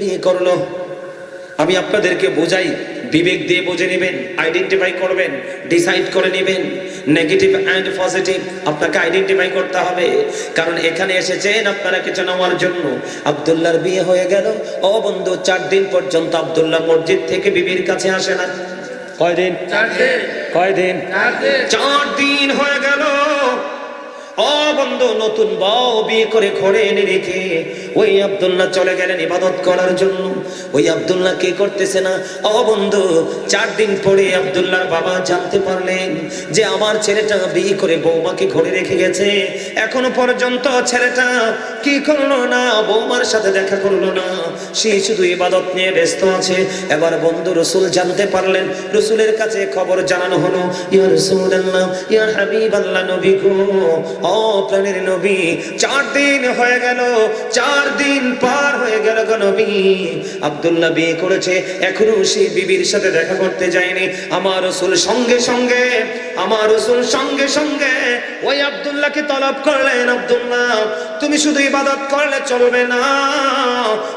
বিয়ে করল। আমি আপনাদেরকে বোঝাই বিবেক দিয়ে বুঝে নেবেন আইডেন্টিফাই করবেন ডিসাইড করে নেবেন। নেগেটিভ অ্যান্ড পজিটিভ আপনাকে আইডেন্টিফাই করতে হবে। কারণ এখানে এসেছেন আপনারা কিছু নেওয়ার জন্য। আব্দুল্লাহর বিয়ে হয়ে গেল। ও বন্ধু চার দিন পর্যন্ত আবদুল্লাহ মসজিদ থেকে বিবির কাছে আসে না। কয়দিন? কয়দিন? চার দিন হয়ে গেল। ও বন্ধু, নতুন বিয়ে করে ঘরে এনে রেখে ওই আব্দুল্লাহ চলে গেলেন ইবাদত করার জন্য। ওই আব্দুল্লাহ কে করতেছে না? ও বন্ধু, চার দিন পরে আব্দুল্লাহর বাবা জানতে পারলেন যে আমার ছেলেটা বিয়ে করে বৌমাকে ঘরে রেখে গেছে। এখনও পর্যন্ত ছেলেটা কি করল না? বৌমার সাথে দেখা করল না। সে শুধু ইবাদত নিয়ে ব্যস্ত আছে। এবার বন্ধু রসুল জানতে পারলেন। রসুলের কাছে খবর জানানো হলো, ইয়া রসুলাল্লাহ, ইয়া হাবিবাল্লাহ নবী গো ও প্রাণের নবী, চার দিন হয়ে গেল, চার দিন পার হয়ে গেল গো নবী। আব্দুল্লাহ বিয়ে করেছে, এখনও সে বিবির সাথে দেখা করতে যায়নি। আমার রসুল সঙ্গে সঙ্গে, আমার রসুল সঙ্গে সঙ্গে ওই আব্দুল্লাহকে তলব করলেন। আব্দুল্লাহ, তুমি শুধু ইবাদত করলে চলবে না।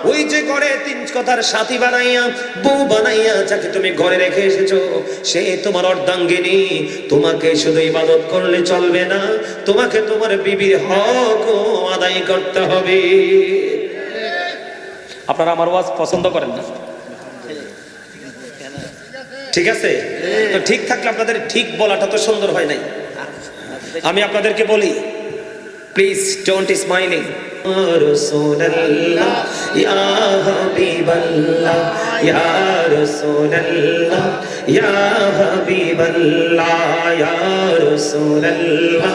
ওই যে ঘরে তিন কথার সাথী বানাইয়া, বউ বানাইয়া যাকে তুমি ঘরে রেখে এসেছ, সে তোমার অর্ধাঙ্গিনী। তোমাকে শুধু ইবাদত করলে চলবে না, তোমাকে তোমার বিবির হক আদায় করতে হবে আপনারা আমার ওয়াজ পছন্দ করেন না ঠিক আছে তো ঠিক থাকলে আপনাদের ঠিক বলাটা তো সুন্দর হয় নাই আমি আপনাদেরকে বলি প্লিজ ডোন্ট স্মাইলিং رسول الله يا حبيب الله يا رسول الله يا حبيب الله يا رسول الله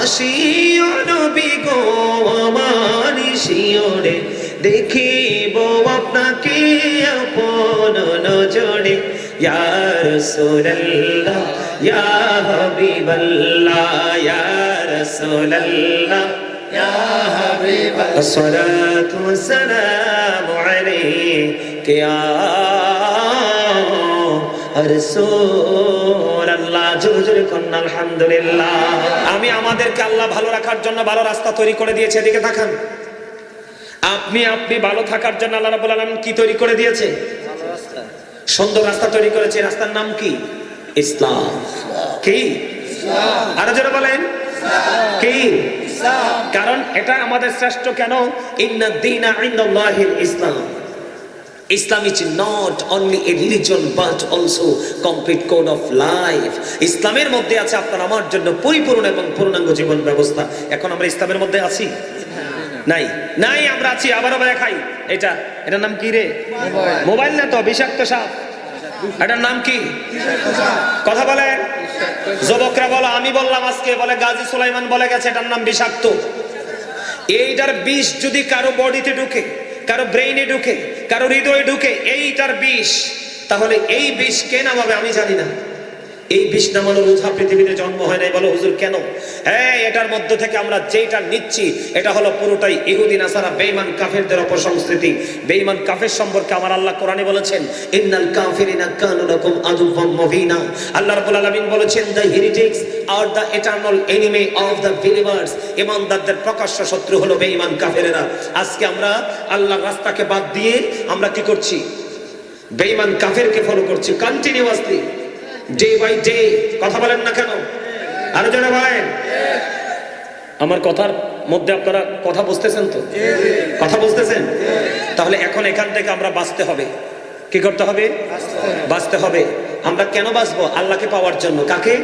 আসিও নবী গো আমার শিওরে দেখিব আপনাকে আপন নজরে। ইয়া রাসূলুল্লাহ ইয়া হাবিবাল্লাহ ইয়া রাসূলুল্লাহ। ইয়া হাবিবাল্লাহ। আসসালাতু ওয়াসসালামু আমি আমাদেরকে আল্লাহ ভালো রাখার জন্য ভালো রাস্তা তৈরি করে দিয়েছে, এদিকে তাকান। আপনি আপনি ভালো থাকার জন্য আল্লাহ রাব্বুল আলামিন কি তৈরি করে দিয়েছে? সুন্দর রাস্তা তৈরি করেছে রাস্তার নাম কি? ইসলাম। কি? আরও জোরে বলেন। কি? কারণ এটা আমাদের শ্রেষ্ঠ কেন? ইন্না দীনা ইনদাল্লাহিল ইসলাম। Islam is not only a religion but also complete code of life. ইসলামের মধ্যে আছে আপনার আমার জন্য পরিপূর্ণ এবং পূর্ণাঙ্গ জীবন ব্যবস্থা। এখন আমরা ইসলামের মধ্যে আছি? নাই। নাই আমরা আছি। আবার আবার দেখাই। এটা এটার নাম কি রে? মোবাইল। না তো বিষাক্ত সাপ। এটার নাম কি? কথা বলেন। যুবকরা বলো আমি বললাম আজকে বলে গাজী সুলাইমান বলে গেছে এটার নাম বিষাক্ত। এইটার বিষ যদি কারও বডিতে ঢুকে কারও ব্রেইনে ঢুকে, কারও হৃদয়ে ঢুকে, এইটার বিষ। তাহলে এই বিষ কে নামাবে আমি জানি না। এই বিষ নামানোর উঝা পৃথিবীতে জন্ম হয় নাই বলো, হুজুর, কেন? হ্যাঁ এটার মধ্য থেকে আমরা যেটা নিচ্ছি, এটা হলো পুরোটাই ইহুদিন আসারা বেঈমান, কাফেরদের অপসংস্কৃতি। বেঈমান, কাফের সম্পর্কে আমার আল্লাহ কোরআনে বলেছেন, ইন্নাল কাফিরিনা কানু লাকুম আদুওয়াম মুবিনা। আল্লাহ রাব্বুল আলামিন বলেছেন the heretics R the eternal enemy of the believers ইমানদারদের প্রকাশ্য শত্রু হলো বেঈমান, কাফেরেরা। আজকে আমরা আল্লাহর রাস্তাকে বাদ দিয়ে আমরা কি করছি? বেঈমান, কাফেরকে ফলো করছি কন্টিনিউয়াসলি ডে বাই ডে কথা বলেন না কেন? আরও বলেন আমার কথার মধ্যে আপনারা কথা বুঝতেছেন তো? কথা বুঝতেছেন? তাহলে এখন এখান থেকে আমরা বাঁচতে হবে। কি করতে হবে? বাঁচতে হবে। আমরা কেন বাঁচবো? আল্লাহকে পাওয়ার জন্য। কাকে?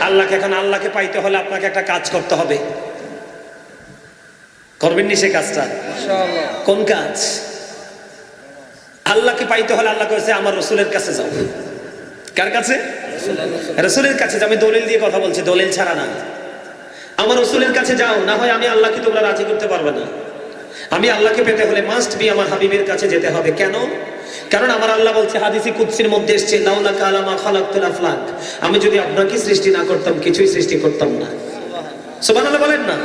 আল্লাহকে। এখন আল্লাহকে পাইতে হলে আপনাকে একটা কাজ করতে হবে। করবেন নি সে কাজটা? কোন কাজ? আল্লাহকে পাইতে হলে আল্লাহ করেছে আমার রসুলের কাছে যাও। কার কাছে? রসুলের কাছে আমি দলিল দিয়ে কথা বলছি, দলিল ছাড়া না। আমার রসুলের কাছে যাও, না হয় আমি আল্লাহকে তোমরা রাজি করতে পারবে না। আমি আল্লাহকে পেতে হলে মাস্ট বি আমার হাবিবের কাছে যেতে হবে। কেন? কারণ আমার আল্লাহ বলছে, হাদিসি কুদসির মধ্যে এসছে, লাউলা কালামা খালাকতুল আফলাক। আমি যদি আপনাকে সৃষ্টি না করতাম, কিছুই সৃষ্টি করতাম না। সুবহানাল্লাহ বলেন না?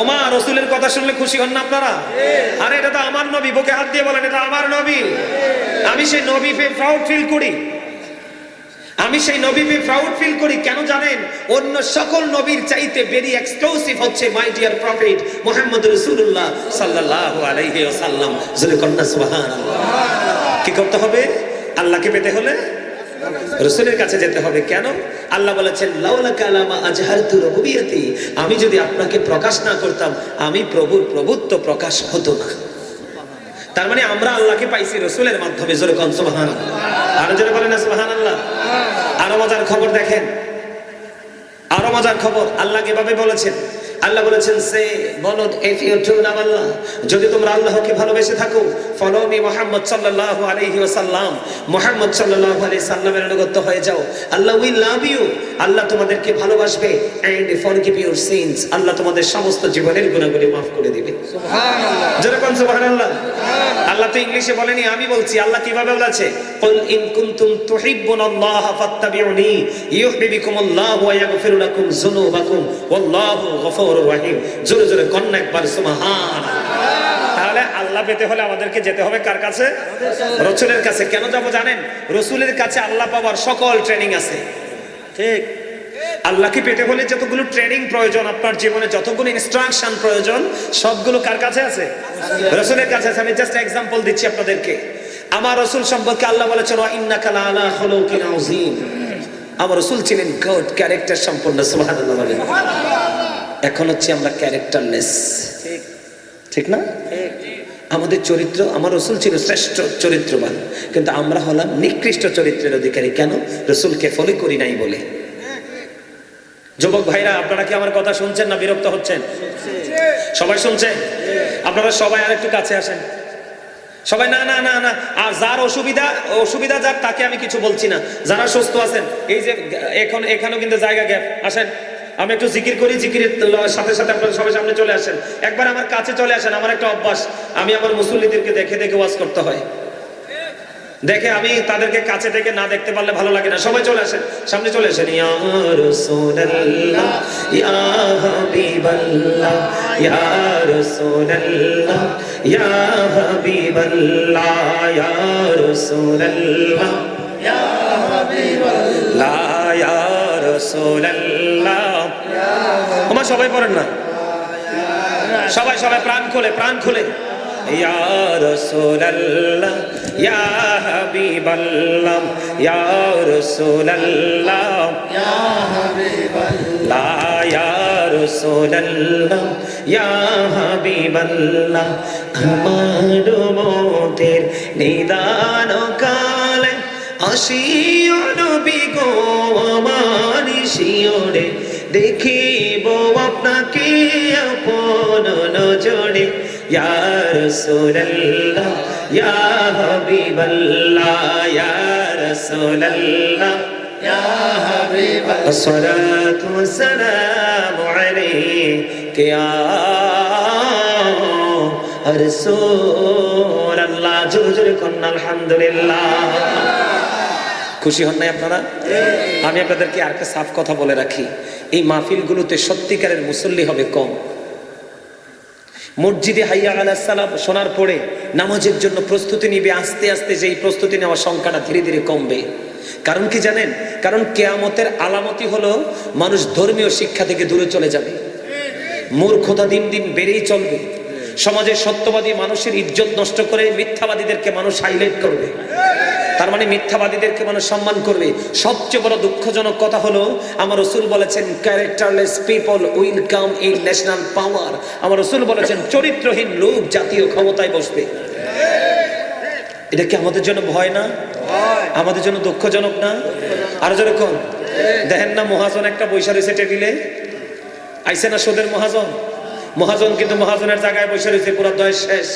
ওমা, রসুলের কথা শুনলে খুশি হন না আপনারা? আরে, এটা তো আমার নবী, বুকে হাত দিয়ে বলেন, এটা আমার নবী। আমি সেই নবী প্রাউড ফিল করি। আমি সেই নবী প্রাউড ফিল করি, কেন জানেন? অন্য সকল নবীর চাইতে ভেরি এক্সক্লুসিভ হচ্ছে মাই ডিয়ার প্রফেট মুহাম্মদ রাসূলুল্লাহ সাল্লাল্লাহু আলাইহি ওয়াসাল্লাম। জোরে কন্না সুবহানাল্লাহ। কি করতে হবে? আল্লাহকে পেতে হলে রসুলের কাছে যেতে হবে। কেন? আল্লাহ বলেছেন, লাউলা কালামা আজহারতু রুবিয়াতি আমি যদি আপনাকে প্রকাশ না করতাম, আমি প্রভুর প্রভুত্ব প্রকাশ হতো না। তার মানে আমরা আল্লাহকে পাইছি রসুলের মাধ্যমে জোরে কন সুবাহান আরও জোরে বলেন না সুবাহান আল্লাহ আরও মজার খবর দেখেন। আরও মজার খবর, আল্লাহ কীভাবে বলেছেন? আল্লাহ বলেছেন সে বলো ইফ ইউ ট্রু লাভ আল্লাহ যদি তোমরা আল্লাহকে ভালোবেসে থাকো ফলো মি মুহাম্মদ সাল্লাল্লাহু আলাইহি ওয়াসাল্লাম। মুহাম্মদ সাল্লাল্লাহু আলাইহি সাল্লামের অনুগত হয়ে যাও। আল্লাহ উইল লাভ ইউ আল্লাহ তোমাদেরকে ভালোবাসবে এন্ড ফরগিভ ইউর সিনস আল্লাহ তোমাদের সমস্ত জীবনের গুনাহগুলি করে দিবে। যেরকম সুবহানাল্লাহ। আল্লাহ তো ইংলিশে বলেনি আমি বলছি আল্লাহ কীভাবে বলেছে? কুল ইন কুনতুম তুহিব্বুনাল্লাহ ফাত্তাবিউনি ইউহিব্বুকুমুল্লাহু ওয়া ইয়াগফিরু লাকুম যুনুবাকুম ওয়াল্লাহু তাহলে আল্লাহ পেতে হলে আমাদেরকে যেতে হবে কার কাছে? রসুলের কাছে। কেন যাব জানেন? রসুলের কাছে আল্লাহ পাওয়ার সকল ট্রেনিং আছে। ঠিক? আল্লাহকে পেতে হলে যতগুলো ট্রেনিং প্রয়োজন, আপনার জীবনে যতগুলো ইনস্ট্রাকশন প্রয়োজন, সবগুলো কার কাছে আছে? রসুলের কাছে আছে। আমি জাস্ট এক্সাম্পল দিচ্ছি আপনাদেরকে। আমার রসুল সম্পর্কে আল্লাহ বলেছেন ইন্নাকা লাআলা খুলুকিন আযীম। আমার রসুল ছিলেন গড ক্যারেক্টার সম্পন্ন বলেন। এখন হচ্ছে আমরা ক্যারেক্টারলেস ঠিক। না? আমাদের চরিত্র আমার রসুল ছিল শ্রেষ্ঠ চরিত্রবান। কিন্তু আমরা হলাম নিকৃষ্ট চরিত্রের অধিকারী। কেন? রসুলকে ফলো করি নাই বলে। যুবক ভাইরা আপনারা কি আমার কথা শুনছেন না বিরক্ত হচ্ছেন? সবাই শুনছেন আপনারা সবাই আর একটু কাছে আসেন। সবাই না না না না আর যার অসুবিধা অসুবিধা যার তাকে আমি কিছু বলছি না। যারা সুস্থ আছেন এই যে এখন এখানেও কিন্তু জায়গা গ্যাপ আসেন। আমি একটু জিকির করি, জিকিরের সাথে সাথে আপনারা সবাই সামনে চলে আসেন। একবার আমার কাছে চলে আসেন, আমার একটা অভ্যাস। আমি আমার মুসল্লিদেরকে দেখে দেখে ওয়াজ করতে হয়। দেখে আমি তাদেরকে কাছে থেকে না দেখতে পারলে ভালো লাগে না। সবাই চলে আসেন, সামনে চলে আসেন। ইয়া রাসূলুল্লাহ, ইয়া হাবিবাল্লাহ আমার সবাই পড়েন না? সবাই সবাই প্রাণ খোলে প্রাণ খোলে। নিদান কালে আসিও নবী গো আমার শিওরে দেখিব আপনাকে আপন নজরে। ইয়া রাসূলুল্লাহ, ইয়া হাবিবাল্লাহ, ইয়া রাসূলুল্লাহ। ইয়া হাবিবাল্লাহ আসসালাতু ওয়াসসালামু আলাইকা ইয়া রাসূলুল্লাহ। জোরে জোরে কন্না আলহামদুলিল্লাহ। খুশি হন নাই আপনারা? আমি আপনাদেরকে আর একটা সাফ কথা বলে রাখি। এই মাহফিলগুলোতে সত্যিকারের মুসল্লি হবে কম। মসজিদে হাইয়া আলাহ সালাম শোনার পরে নামাজের জন্য প্রস্তুতি নিবে, আস্তে আস্তে যেই প্রস্তুতি নেওয়ার সংখ্যাটা ধীরে ধীরে কমবে। কারণ কি জানেন? কারণ কেয়ামতের আলামতি হলো মানুষ ধর্মীয় শিক্ষা থেকে দূরে চলে যাবে। মূর্খতা দিন দিন বেড়েই চলবে। সমাজের সত্যবাদী মানুষের ইজ্জত নষ্ট করে মিথ্যাবাদীদেরকে মানুষ হাইলাইট করবে। তার মানে মিথ্যাবাদীদেরকে মানুষ সম্মান করবে। সবচেয়ে বড় দুঃখজনক কথা হলো, আমার রসুল বলেছেন characterless people will come in national power আমার রসুল বলেছেন, চরিত্রহীন লোক জাতীয় ক্ষমতায় বসবে। এটা কি আমাদের জন্য ভয় না? আমাদের জন্য দুঃখজনক না? আরও যেরকম দেখেন না, মহাজন একটা বৈশা রয়েছে টেবিলে। আইসে না সোদের মহাজন? মহাজন কিন্তু মহাজনের জায়গায় বসে রয়েছে, পুরো দয় শেষ।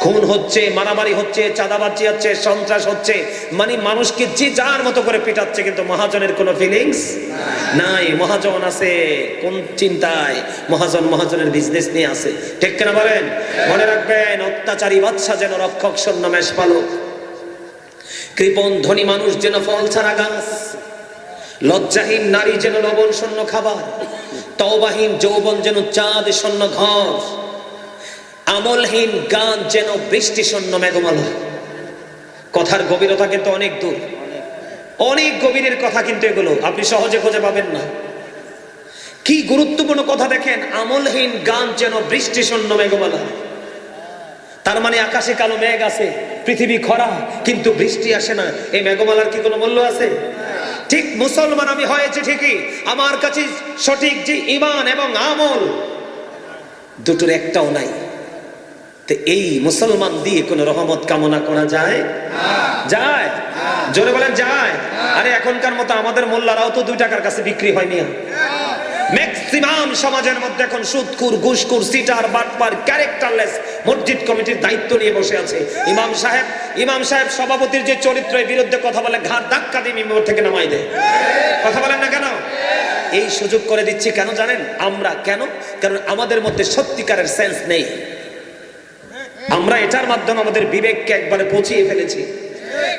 খুন হচ্ছে, মারামারি হচ্ছে, চাঁদাবাজি হচ্ছে, সন্ত্রাস হচ্ছে মানে মানুষকে যে যার মতো করে পিটাচ্ছে, কিন্তু মহাজনের কোনো ফিলিংস নাই। মহাজন আছে, কোন চিন্তায়? মহাজন মহাজনের বিজনেস নিয়ে আছে। ঠিক কিনা বলেন? মনে রাখবেন, অত্যাচারী বাচ্চা যেন রক্ষক সৈন্য মেষ পালক। কৃপণ ধনী মানুষ যেন ফল ছাড়া গাছ। লজ্জাহীন নারী যেন লবণ শূন্য খাবার। তওবাহীন যৌবন যেন চাঁদ শূন্য ঘর। আমলহীন গান যেন বৃষ্টি শূন্য মেঘমালা। কথার গভীরতা কিন্তু অনেক দূর। অনেক গভীরের কথা কিন্তু এগুলো। আপনি সহজে খুঁজে পাবেন না। কি গুরুত্বপূর্ণ কথা দেখেন, আমলহীন গান যেন বৃষ্টি শূন্য মেঘমালা। তার মানে আকাশে কালো মেঘ আছে, পৃথিবী খরা, কিন্তু বৃষ্টি আসে না। এই মেঘমালার কি কোনো মূল্য আছে? ঠিক মুসলমান আমি হয়েছে ঠিকই। আমার কাছে সঠিক যে ইমান এবং আমল, দুটোর একটাও নাই। তো এই মুসলমান দিয়ে কোন রহমত কামনা করা যায়? যায়। জোরে বলেন, যায়। আরে এখনকার মতো আমাদের মোল্লারাও তো দুই টাকার কাছে বিক্রি হয়নি ম্যাক্সিমাম সমাজের মধ্যে এখন সুদকুর ঘুষকুর সিটার, বাটপার, ক্যারেক্টারলেস মসজিদ কমিটির দায়িত্ব নিয়ে বসে আছে। ইমাম সাহেব ইমাম সাহেব সভাপতির যে চরিত্রের বিরুদ্ধে কথা বলে ঘাট ধাক্কা দিয়ে মেম্বর থেকে নামাই দেয়। কথা বলেন না কেন? এই সুযোগ করে দিচ্ছি কেন জানেন? আমরা কেন? কারণ আমাদের মধ্যে সত্যিকারের সেন্স নেই। আমরা এটার মাধ্যমে আমাদের বিবেককে একবারে পচিয়ে ফেলেছি।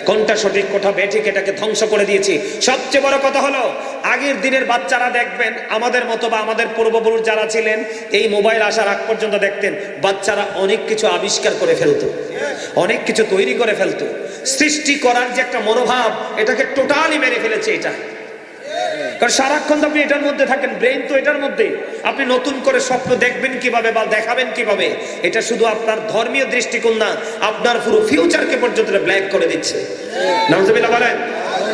কোনটা সঠিক, কোনটা বেঠিক, এটাকে ধ্বংস করে দিয়েছি। সবচেয়ে বড় কথা হলো, আগের দিনের বাচ্চারা দেখবেন, আমাদের মতো বা আমাদের পূর্বপুরুষ যারা ছিলেন, এই মোবাইল আসার আগ পর্যন্ত দেখতেন, বাচ্চারা অনেক কিছু আবিষ্কার করে ফেলতো। অনেক কিছু তৈরি করে ফেলতো। সৃষ্টি করার যে একটা মনোভাব, এটাকে টোটালি মেরে ফেলেছে এটা। কারণ সারাক্ষণ তো আপনি এটার মধ্যে থাকেন ব্রেন তো এটার মধ্যে। আপনি নতুন করে স্বপ্ন দেখবেন কীভাবে বা দেখাবেন কীভাবে, এটা শুধু আপনার ধর্মীয় দৃষ্টিকোণ না, আপনার পুরো ফিউচারকে পর্যন্ত ব্ল্যাক করে দিচ্ছে। নজবিল্লা বলেন।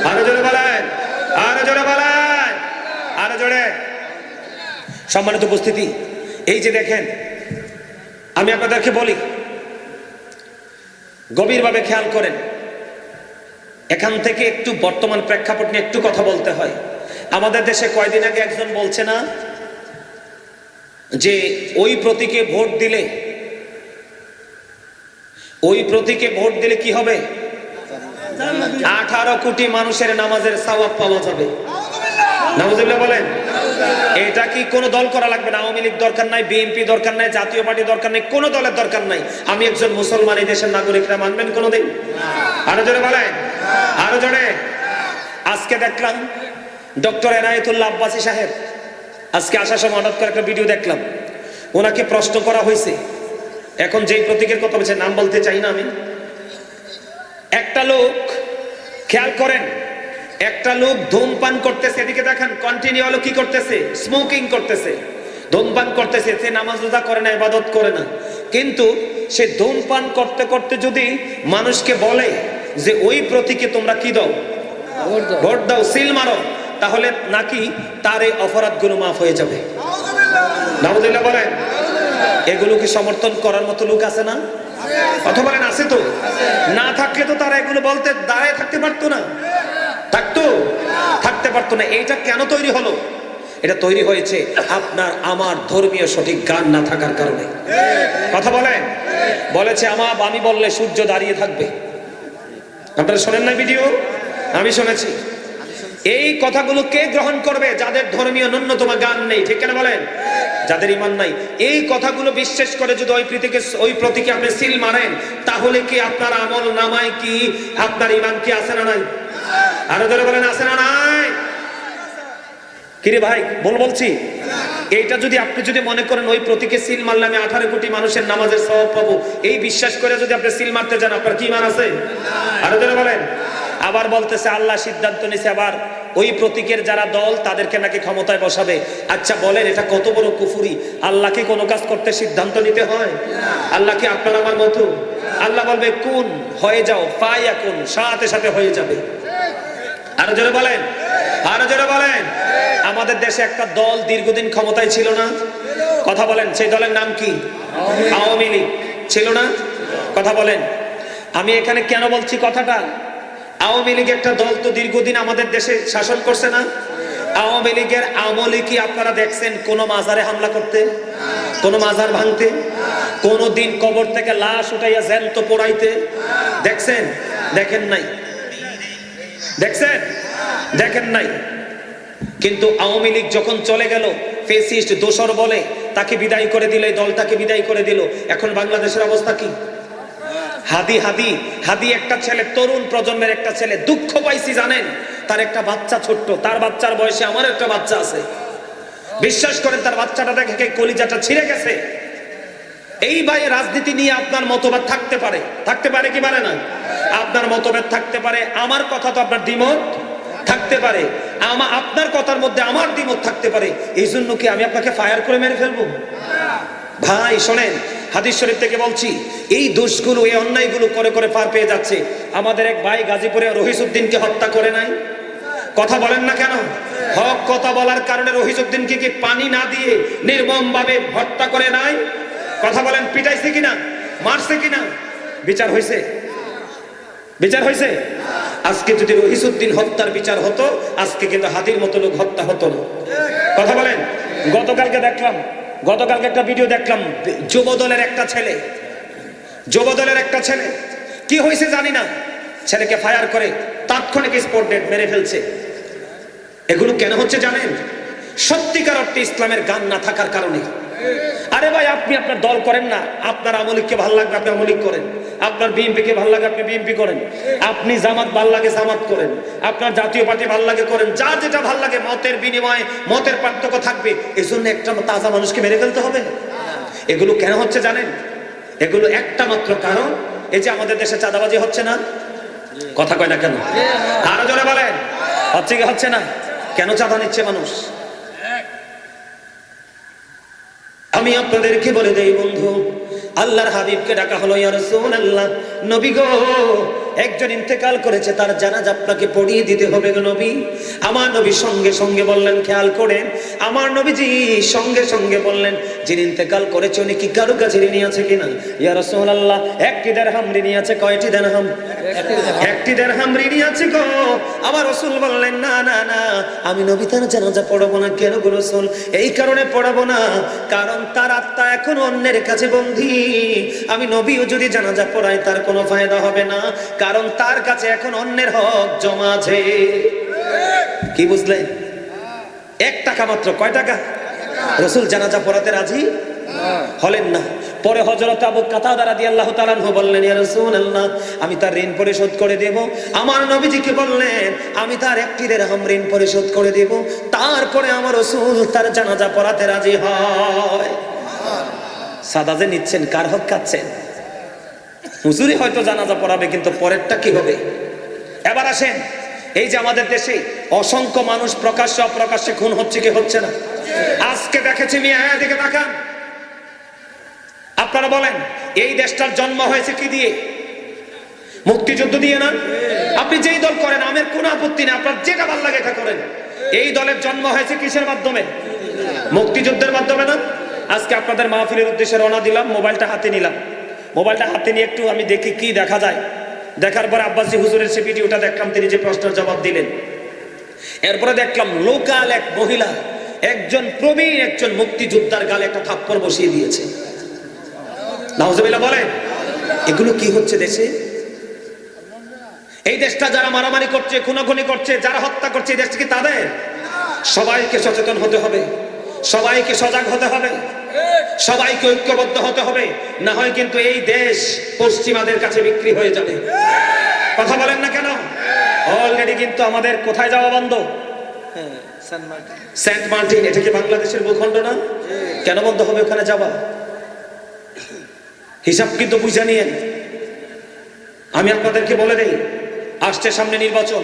আরও জোরে বলেন। আরও জোরে বলেন। আরও জোরে। সম্মানিত উপস্থিতি, এই যে দেখেন, আমি আপনাদেরকে বলি, গভীরভাবে খেয়াল করেন, এখান থেকে একটু বর্তমান প্রেক্ষাপট নিয়ে একটু কথা বলতে হয়। আমাদের দেশে কয়দিন আগে একজন বলছে না যে ওই প্রতীকে ভোট দিলে, ওই প্রতীকে ভোট দিলে কি হবে? আঠারো কোটি মানুষের নামাজের সওয়াব পাওয়া যাবে। বলেন। এটা কি কোনো দল করা লাগবে না? আওয়ামী লীগ দরকার নাই, বিএনপি দরকার নাই, জাতীয় পার্টি দরকার নাই, কোনো দলের দরকার নাই। আমি একজন মুসলমান, এই দেশের নাগরিকরা মানবেন কোনোদিন? আরও জোরে বলেন। আরও জোরে। আজকে দেখলাম ডক্টর এনায়েতুল্লাহ আব্বাসী সাহেব আজকে আসার সময় হঠাৎ করে একটা ভিডিও দেখলাম। ওনাকে প্রশ্ন করা হয়েছে। এখন যেই প্রতীকের কথা বলছে নাম বলতে চাই না আমি। একটা লোক খেয়াল করেন একটা লোক ধূমপান করতেছে। এদিকে দেখেন কন্টিনিউ হলো কি করতেছে? স্মোকিং করতেছে। ধূমপান করতেছে সে নামাজ রোজা করে না ইবাদত করে না। কিন্তু সে ধূমপান করতে করতে যদি মানুষকে বলে যে ওই প্রতীকে তোমরা কি দাও। ভোট দাও সিল মারো। তাহলে নাকি তার এই অপরাধগুলো মাফ হয়ে যাবে? নামুদুল্লাহ বলেন। এগুলোকে সমর্থন করার মতো লোক আছে না? কথা বলেন, আছে তো? না থাকলে তো তারা এগুলো বলতে দাঁড়ায় থাকতে পারতো না। থাকতো? থাকতে পারতো না। এইটা কেন তৈরি হলো? এটা তৈরি হয়েছে আপনার, আমার ধর্মীয় সঠিক গান না থাকার কারণে। কথা বলেন। বলেছে আমার আমি বললে সূর্য দাঁড়িয়ে থাকবে। আপনারা শোনেন না ভিডিও? আমি শুনেছি। এই কথাগুলো কে গ্রহণ করবে? যাদের ধর্মীয় ন্যূনতম গান নেই, ঠিক কেন বলেন? যাদের ইমান নাই। এই কথাগুলো বিশ্বাস করে যদি ওই প্রতীকে ওই প্রতীকে আপনি সিল মারেন, তাহলে কি আপনার আমল নামায় কি? আপনার ইমান কি আছে না নাই? আরও ধরে বলেন, আছে না নাই? কিরে ভাই, বল বলছি। এইটা যদি আপনি যদি মনে করেন ওই প্রতীকে সিল মারলে আমি আঠারো কোটি মানুষের নামাজের সব পাবো, এই বিশ্বাস করে যদি আপনি সিল মারতে যান, আপনার কি ইমান আছে? আরও ধরে বলেন। আবার বলতেছে, আল্লাহ সিদ্ধান্ত নিছে আবার। ওই প্রতীকের যারা দল, তাদেরকে নাকি ক্ষমতায় বসাবে। আচ্ছা বলেন, এটা কত বড় কুফুরি? আল্লাহকে কোনো কাজ করতে সিদ্ধান্ত নিতে হয়? আল্লাহ কি আপনার আমার মতো আল্লাহ বলবে, কোন, হয়ে যাও পাইয়া কোন, সাথে সাথে হয়ে যাবে। আরও জোরে বলেন, আরও জোরে বলেন। আমাদের দেশে একটা দল দীর্ঘদিন ক্ষমতায় ছিল না? কথা বলেন, সেই দলের নাম কি? আওয়ামী লীগ। ছিল না? কথা বলেন। আমি এখানে কেন বলছি কথাটা? আওয়ামী লীগ একটা দল তো দীর্ঘদিন আমাদের দেশে শাসন করছে না। আওয়ামী লীগের আমলে কি আপনারা দেখছেন কোন মাজারে হামলা করতে? কোন মাজার ভাঙতে? কোন দিন কবর থেকে লাশ উঠাইয়া জ্যান্ত পোড়াইতে? দেখছেন? দেখেন নাই। দেখছেন? দেখেন নাই। কিন্তু আওয়ামী লীগ যখন চলে গেল, ফেসিস্ট দোসর বলে তাকে বিদায় করে দিল দলটাকে বিদায় করে দিল। এখন বাংলাদেশের অবস্থা কি? হাদি হাদি হাদি একটা ছেলে, তরুণ প্রজন্মের একটা ছেলে, দুঃখ পাইছি জানেন? তার একটা বাচ্চা ছোট্ট, তার বাচ্চার বয়সে আমার একটা বাচ্চা আছে। বিশ্বাস করেন, তার বাচ্চাটা দেখে কলিজাটা ছিঁড়ে গেছে? এই ভাই রাজনীতি নিয়ে আপনার মতভেদ থাকতে পারে। থাকতে পারে কি পারে না? আপনার মতভেদ থাকতে পারে। আমার কথা তো আপনার দ্বিমত থাকতে পারে। আপনার কথার মধ্যে আমার দ্বিমত থাকতে পারে। এই জন্য কি আমি আপনাকে ফায়ার করে মেরে ফেলব? ভাই, শোনেন হাদিস শরীফ থেকে বলছি, এই দোষগুলো, এই অন্যায়গুলো করে করে পার পেয়ে যাচ্ছে। আমাদের এক ভাই গাজীপুরে রহিসুদ্দিনকে হত্যা করে নাই। কথা বলেন না কেন? হক কথা বলার কারণে রহিসুদ্দিনকে কি পানি না দিয়ে নির্মমভাবে হত্যা করে নাই? কথা বলেন, পিটাইছে কিনা? মারছে কিনা? বিচার হয়েছে বিচার হয়েছে আজকে যদি রহিসুদ্দিন হত্যার বিচার হতো, আজকে কিন্তু হাতির মতো লোক হত্যা হতো না। কথা বলেন, গতকালকে দেখলাম গতকালকে একটা ভিডিও দেখলাম যুব দলের একটা ছেলে। যুব দলের একটা ছেলে। কি হয়েছে জানি না। ছেলেকে ফায়ার করে তাৎক্ষণিক স্পোর্ট ডেট মেরে ফেলছে। এগুলো কেন হচ্ছে জানেন? সত্যিকার অর্থে ইসলামের গান না থাকার কারণে। আরে ভাই, আপনি আপনার দল করেন না। আপনার আমলিককে ভালো লাগবে, আপনি আমলিক করেন। আপনার বিএনপি কে ভালো লাগে আপনি বিএনপি করেন। আপনি জামাত ভালো লাগে, জামাত করেন। আপনার জাতীয় পার্টি ভালো লাগে, করেন। যার যেটা ভালো লাগে, মতের বিনিময়ে মতের পার্থক্য থাকবে। এই জন্য একটা তাজা মানুষকে মেরে ফেলতে হবে। এগুলো কেন হচ্ছে জানেন? এগুলো একটা মাত্র কারণ। এই যে আমাদের দেশে চাঁদাবাজি হচ্ছে না? কথা কয় না কেন? আরও জোরে বলেন। হচ্ছে কি হচ্ছে না? কেন চাঁদা নিচ্ছে মানুষ? আমি আপনাদেরকে বলে দেই বন্ধু আল্লাহর হাবিবকে ডাকা হলো ইয়ারসুল আল্লাহ নবী গো একজন ইন্তেকাল করেছে তার জানাজা আপনাকে পড়িয়ে দিতে হবে গো নবী। আমার নবী সঙ্গে সঙ্গে বললেন খেয়াল করেন আমার নবীজি সঙ্গে সঙ্গে বললেন যিনি ইন্তেকাল করেছে উনি কি কারও কাছে ঋণী আছে কিনা? ইয়া রাসূলুল্লাহ একটি দেড়হাম ঋণী আছে কয়টি দেড়হাম? একটি দেড়হাম। ঋণী আছে গো। আমার রসুল বললেন না না না আমি নবী তার জানাজা পড়াবো না কেন গো রসুল? এই কারণে পড়াবো না কারণ তার আত্মা এখন অন্যের কাছে বন্ধি আমি নবীও যদি জানাজা পড়াই তার কোনো ফায়দা হবে না। কারণ তার কাছে এখন অন্যের হক জমা আছে। কি বুঝলেন এক টাকা মাত্র, কয় টাকা? রসুল জানাজা পড়াতে রাজি? হলেন না। পরে হজরত আবু কাতাদা রাদিয়াল্লাহু তাআলা আনহু বললেন, ইয়া রাসূলুল্লাহ, আমি তার ঋণ পরিশোধ করে দেব। আমার নবীজিকে বললেন, আমি তার একটি দেরহাম ঋণ পরিশোধ করে দেব। তারপরে আমার রাসূল তার জানাজা পড়াতে রাজি হয়। সাদা যে নিচ্ছেন, কার হক খাচ্ছেন হুজুরি হয়তো জানাজা পড়াবে, কিন্তু পরেরটা কি হবে? এবার আসেন, এই যে আমাদের দেশে অসংখ্য মানুষ প্রকাশ্যে, অপ্রকাশ্যে খুন হচ্ছে কি হচ্ছে না? আজকে দেখেছি মিয়া দিকে তাকান। আপনারা বলেন, এই দেশটার জন্ম হয়েছে কি দিয়ে? মুক্তিযুদ্ধ দিয়ে না? আপনি যেই দল করেন, আমের কোনো আপত্তি নেই, আপনার যেটা ভালো লাগে এটা করেন। এই দলের জন্ম হয়েছে কিসের মাধ্যমে? মুক্তিযুদ্ধের মাধ্যমে না? আজকে আপনাদের মাহফিলের উদ্দেশ্যে রওনা দিলাম, মোবাইলটা হাতে নিলাম। মোবাইলটা হাতে নিয়ে একটু আমি দেখি কি দেখা যায়। দেখার পর আব্বাসী হুজুরের সে ভিডিওটা দেখলাম, তিনি যে প্রশ্নের জবাব দিলেন। এরপরে দেখলাম, লোকাল এক মহিলা, একজন প্রবীণ, একজন মুক্তিযোদ্ধার গালে একটা থাপ্পড় বসিয়ে দিয়েছে। বলেন, এগুলো কি হচ্ছে দেশে? এই দেশটা যারা মারামারি করছে, খুনাখুনি করছে, যারা হত্যা করছে, এই দেশটা কি তাদের? সবাইকে সচেতন হতে হবে, সবাইকে সজাগ হতে হবে। সবাইকে ঐক্যবদ্ধ হতে হবে। না হয় কিন্তু এই দেশ পশ্চিমাদের কাছে বিক্রি হয়ে যাবে। কথা বলেন না কেন? অলরেডি কিন্তু আমাদের কোথায় যাওয়া বন্ধ? সেন্ট মার্টিন এটা কি বাংলাদেশের ভূখণ্ড না? কেন বন্ধ হবে ওখানে যাওয়া? হিসাব কিন্তু বুঝে নিয়েন। আমি আপনাদেরকে বলে দেই আসছে সামনে নির্বাচন।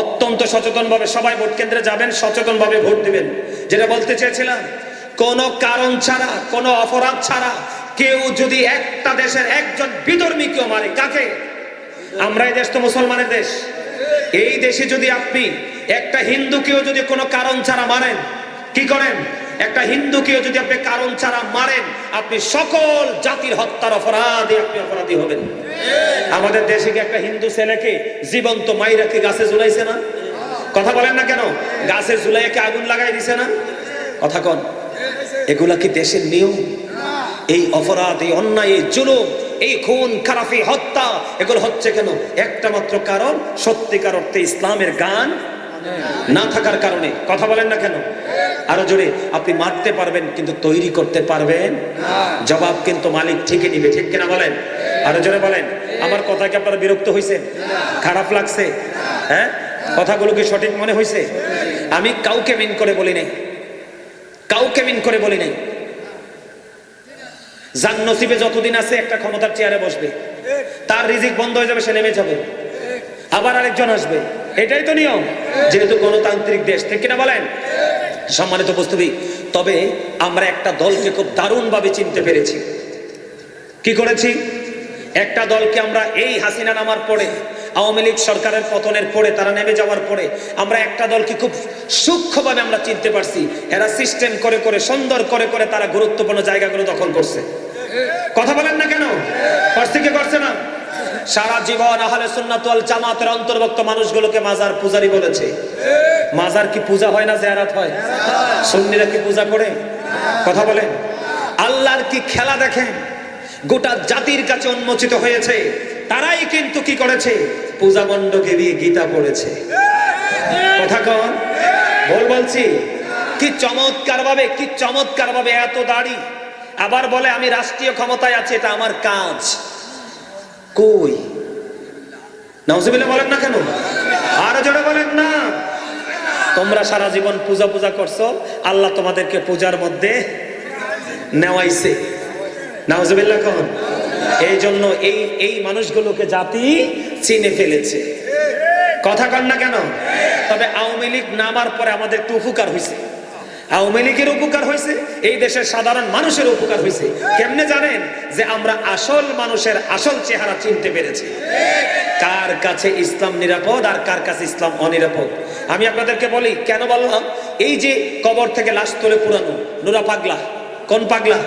অত্যন্ত সচেতনভাবে সবাই ভোট কেন্দ্রে যাবেন সচেতনভাবে ভোট দিবেন। যেটা বলতে চেয়েছিলাম কোন কারণ ছাড়া, কোন অপরাধ ছাড়া কেউ যদি একটা দেশের একজন বিধর্মী কেউ মারে, কাকে? আমরা এই দেশ তো মুসলমানের দেশ। এই দেশে যদি আপনি একটা হিন্দুকেও যদি কোনো কারণ ছাড়া মারেন, কি করেন? একটা হিন্দুকেও যদি আপনি কারণ ছাড়া মারেন, আপনি সকল জাতির হত্যার অপরাধে আপনি অপরাধী হবেন। আমাদের দেশে কি একটা হিন্দু ছেলেকে জীবন্ত মাইরাকে গাছে ঝুলাইছে না? কথা বলেন না কেন? গাছের জুলাইকে আগুন লাগাই দিছে না? কথা কন। এগুলা কি দেশের নিয়ম? এই অপরাধ, এই অন্যায়, এই জুলুম, এই খুন খারাপি হত্যা, এগুলো হচ্ছে কেন? একটা মাত্র কারণ, সত্যিকার অর্থে ইসলামের গান না থাকার কারণে। কথা বলেন না কেন? আরও জোরে, আপনি মারতে পারবেন, কিন্তু তৈরি করতে পারবেন? জবাব কিন্তু মালিক ঠিকই নিবে, ঠিক কিনা বলেন? আরও জোরে বলেন। আমার কথা কি আপনারা বিরক্ত হয়েছে খারাপ লাগছে? হ্যাঁ? কথাগুলো কি সঠিক মনে হয়েছে আমি কাউকে মিন করে বলি নাই কাউকে মিন করে বলি নাই। যার নসিবে যতদিন আছে একটা ক্ষমতার চেয়ারে বসবে। তার রিজিক বন্ধ হয়ে যাবে, সে নেমে যাবে। আবার আরেকজন আসবে। এটাই তো নিয়ম। যেহেতু গণতান্ত্রিক দেশ, ঠিক কিনা বলেন? সম্মানিত উপস্থিতি, তবে আমরা একটা দলকে খুব দারুণভাবে চিনতে পেরেছি। কি করেছি? একটা দলকে আমরা এই হাসিনা নামার পরে আওয়ামী লীগ সরকারের পতনের পরে, তারা নেমে যাওয়ার পরে, আমরা একটা দলকে খুব সূক্ষ্মভাবে আমরা চিনতে পারছি। এরা সিস্টেম করে করে, সুন্দর করে করে তারা গুরুত্বপূর্ণ জায়গাগুলো দখল করছে। কথা বলেন না কেন? করছে কি করছে না? সারা জীবন আহলে সুন্নাত ওয়াল জামাতের অন্তর্ভুক্ত মানুষগুলোকে মাজার পূজারি বলেছে। মাজার কি পূজা হয় না জিয়ারাত হয়? সুন্নিরা কি পূজা করে? কথা বলেন। আল্লাহর কি খেলা দেখেন? গোটা জাতির কাছে উন্মোচিত হয়েছে। তারাই কিন্তু কি করেছে? পূজা মণ্ডকে দিয়ে গীতা পড়েছে। কথা কন। বল বলছি, কি চমৎকার ভাবে কি চমৎকার ভাবে এত দাড়ি। আবার বলে, আমি রাষ্ট্রীয় ক্ষমতায় আছি, এটা আমার কাজ। কই? নাউজুবিল্লাহ বলেন না কেন? আর জোরে বলেন না। তোমরা সারা জীবন পূজা পূজা করছ, আল্লাহ তোমাদেরকে পূজার মধ্যে নেওয়াইছে। নাউজুবিল্লাহ কখন এই জন্য এই এই মানুষগুলোকে জাতি চিনে ফেলেছে। কথা কন না কেন? তবে আওয়ামী লীগ নামার পরে আমাদের একটু উপকার হয়েছে। আওয়ামী লীগের উপকার হয়েছে, এই দেশের সাধারণ মানুষের উপকার হয়েছে। কেমনে জানেন যে আমরা আসল মানুষের আসল চেহারা চিনতে পেরেছি। কার কাছে ইসলাম নিরাপদ আর কার কাছে ইসলাম অনিরাপদ? আমি আপনাদেরকে বলি, কেন বললাম? এই যে কবর থেকে লাশ তুলে পুরানো, নুরা পাগলা, কোন পাগলা?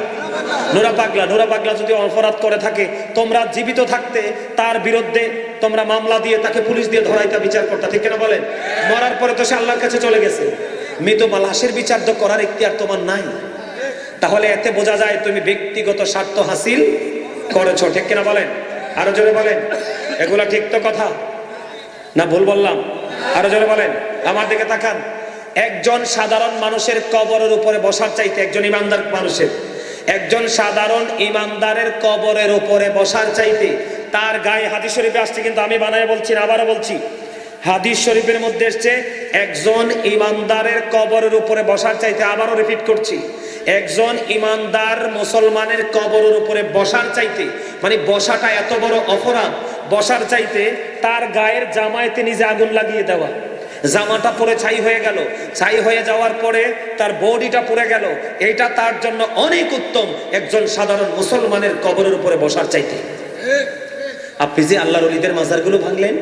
নোরা পাগলা নোরা পাগলা যদি অপরাধ করে থাকে, তোমরা জীবিত থাকতে, তার বিরুদ্ধে তোমরা মামলা দিয়ে তাকে পুলিশ দিয়ে ধরাইতা বিচার করতে, ঠিক কেন বলেন? মরার পরে তো সে আল্লাহর কাছে চলে গেছে। মৃত বা লাশের বিচার তো করার ইখতিয়ার তোমার নাই। তাহলে এতে বোঝা যায় তুমি ব্যক্তিগত স্বার্থ হাসিল করেছ, ঠিক কিনা বলেন? আরও জোরে বলেন। এগুলা ঠিক তো কথা? না, ভুল বললাম। আরও জোরে বলেন। আমার দিকে তাকান। একজন সাধারণ মানুষের কবরের উপরে বসার চাইতে একজন ইমানদার মানুষের। একজন সাধারণ ইমানদারের কবরের উপরে বসার চাইতে তার গায়ে হাদিস শরীফে আসছে, কিন্তু আমি বানায় বলছি না, আবারও বলছি। হাদিস শরীফের মধ্যে এসছে, একজন ইমানদারের কবরের উপরে বসার চাইতে আবারও রিপিট করছি। একজন ইমানদার মুসলমানের কবরের উপরে বসার চাইতে মানে বসাটা এত বড় অপরাধ, বসার চাইতে তার গায়ের জামায়াতে নিজে আগুন লাগিয়ে দেওয়া। জামাটা পরে ছাই হয়ে গেল। ছাই হয়ে যাওয়ার পরে তার বডিটা পড়ে গেল। এটা তার জন্য অনেক উত্তম একজন সাধারণ মুসলমানের কবরের উপরে বসার চাইতে। আপনি যে আল্লাহর অলিদের মাজারগুলো ভাঙলেন,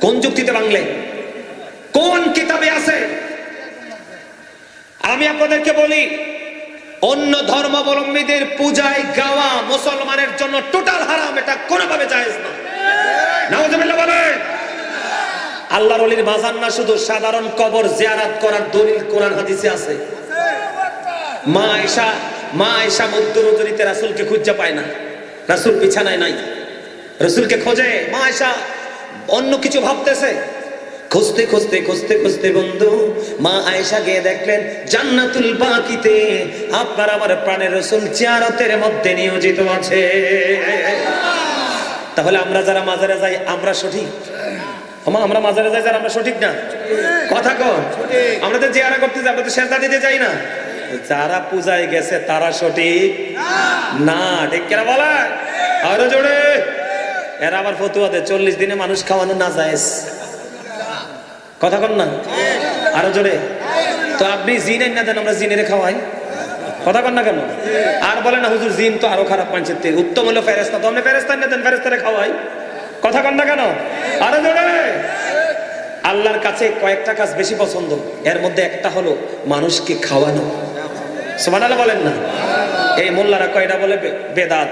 কোন যুক্তিতে ভাঙলেন? কোন কিতাবে আছে? আমি আপনাদেরকে বলি, অন্য ধর্মাবলম্বীদের পূজায় গাওয়া মুসলমানের জন্য টোটাল হারাম, এটা কোনোভাবে জায়েজ না নাউজুবিল্লাহ বলেন। আল্লাহর অলির মাজার না, শুধু সাধারণ কবর জিয়ারাত করার দলিল কোরআন হাদিসে আছে। মা আয়েশা মা আয়েশা মধ্য রজনীতে রাসূলকে খুঁজে পায় না। রাসূল বিছানায় নাই। রাসূলকে খোঁজে, মা আয়েশা অন্য কিছু ভাবতেছে। খুঁজতে খুঁজতে খুঁজতে খুঁজতে বন্ধু, মা আয়েশা গিয়ে দেখলেন, জান্নাতুল বাকিতে আপনার আমার প্রাণের রসুল চিয়ারতের মধ্যে নিয়োজিত আছে। তাহলে আমরা যারা মাজারে যাই, আমরা সঠিক? আমা আমরা মাজারে যাই যারা আমরা সঠিক না। কথা কর আমরা তো জিয়ারা করতে যাই আমরা তো সেজদা দিতে যাই না। যারা পূজায় গেছে তারা সঠিক না। ঠিক কেনা বলা? আরও জোরে। এরা আবার ফতুয়া দেয় চল্লিশ দিনে মানুষ খাওয়ানো না যায়। কথা কন না? আরও জোরে। তো আপনি জিনের না দেন আমরা জিনের খাওয়াই। কথা কন না কেন? আর বলে না হুজুর জিন তো আরও খারাপ মানছে। উত্তম হলো ফেরেস্তা তো আপনি ফেরেস্তা না দেন ফেরেস্তারে খাওয়াই। কথা কন না কেন? আরে জোরে। আল্লাহর কাছে কয়েকটা কাজ বেশি পছন্দ। এর মধ্যে একটা হলো মানুষকে খাওয়ানো। সুবহানাল্লাহ বলেন না? এই মোল্লারা কয়টা বলে? বেদাত।